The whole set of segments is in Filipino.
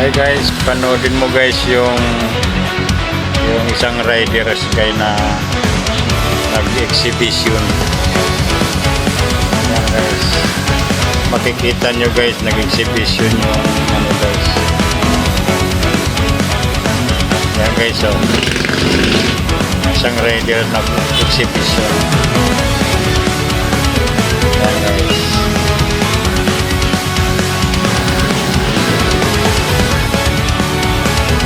Hi guys, panoodin mo guys yung yung isang riders guy na nag-exhibition. Ayan guys. Makikita nyo guys, nag-exhibition yung ano guys. Ayan guys, oh. Isang rider nag-exhibition. Ayan guys.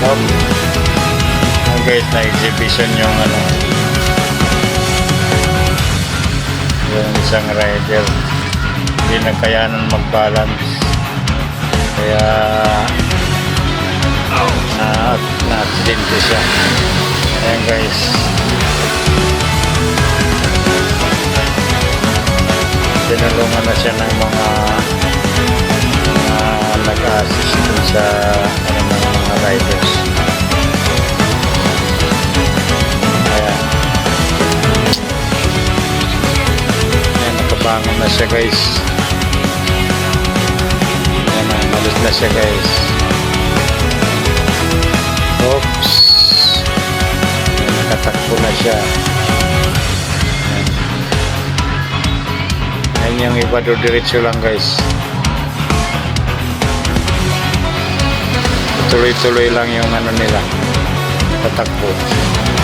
Hop. Ayan guys, na-exhibition yung ano. Yung isang rider. Hindi na kayanan mag-balance. Kaya na na-accidente siya. Ayan guys. Tinulungan na siya ng mga mga nag-assist dun sa ano, riders. Ayan. Ayan, nakabangon na siya guys. Ayan, umalis na siya guys. Oops. Ayan, nakatakbo na siya. Ayan yung iba do diretso lang guys. Tuloy-tuloy lang yung ano nila. Tatakbo.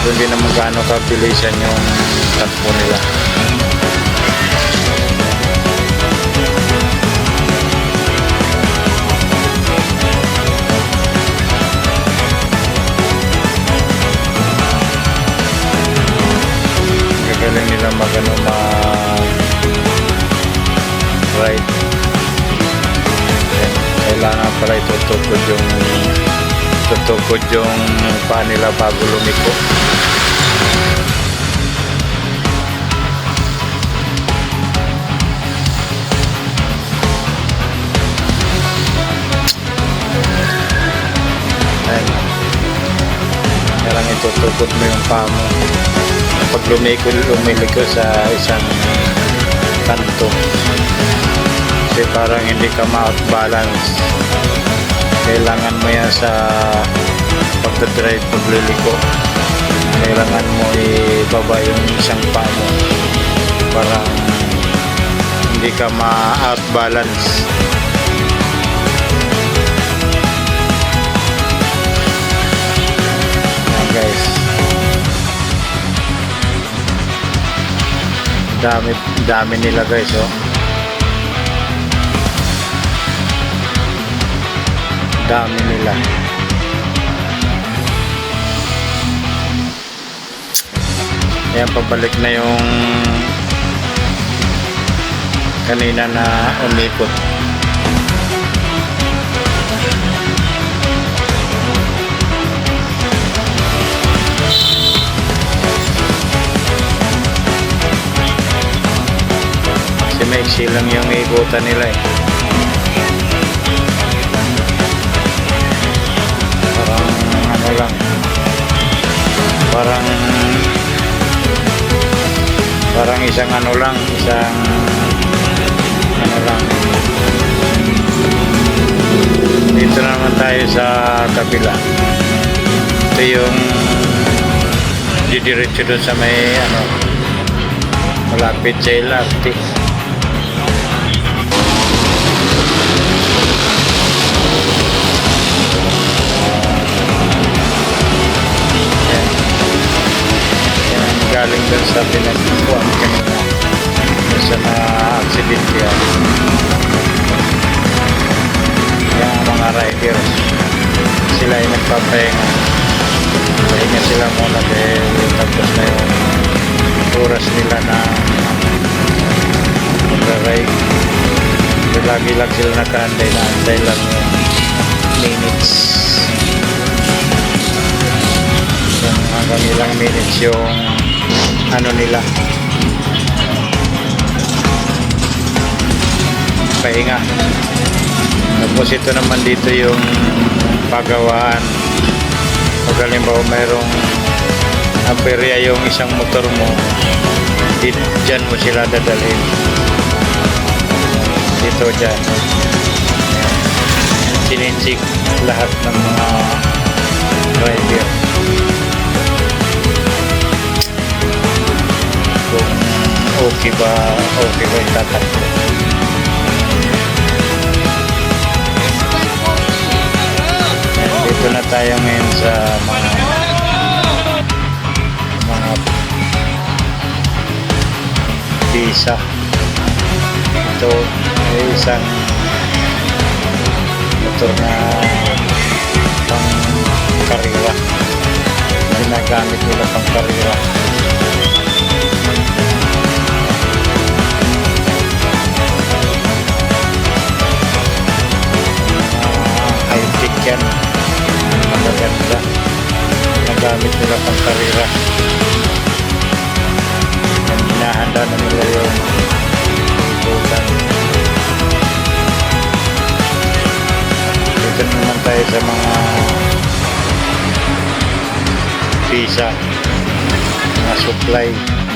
Hindi naman gaano kabilisan yung takbo nila. Gagaling nila mag ano mag ride. Ayan, Kailangan pala itutukod yung tutukod yung paa nila bago lumiko. Ayan. Kailangan itutukod mo yung paa mo. Pag lumiko, lumiliko sa isang kanto. Kasi parang hindi ka ma-balance. Kailangan mo yan sa pagdadrive pagliliko. Kailangan mo ibaba yung isang paa mo. Parang hindi ka ma-outbalance. Ayan guys. Dami, dami nila guys oh. Dami nila Ayan, pabalik na yung kanina na umikot. Kasi maiksi lang yung ikutan nila eh. Parang ano lang parang parang isang ano lang isang ano lang dito na naman tayo sa kabila. Ito yung didiretso doon sa may ano malapit sa LRT Nagpapahinga. Pahinga sila muna dahil tapos na yung oras nila na magra-ride. Lagi lang sila nakaantay na antay lang yung minutes yung hanggang ilang minutes yung ano nila pahinga tapos ito naman dito yung pagawaan pag halimbawa mayroong aberya yung isang motor mo dyan mo sila dadalhin dito dyan Sinitsik lahat ng mga driver. Kung okay ba, okay ba yung tatakbo. Dito na tayo ngayon sa mga mga visa. Ito ay isang motor na pang karira. Ginagamit nila pang karira. Visa, mga supply.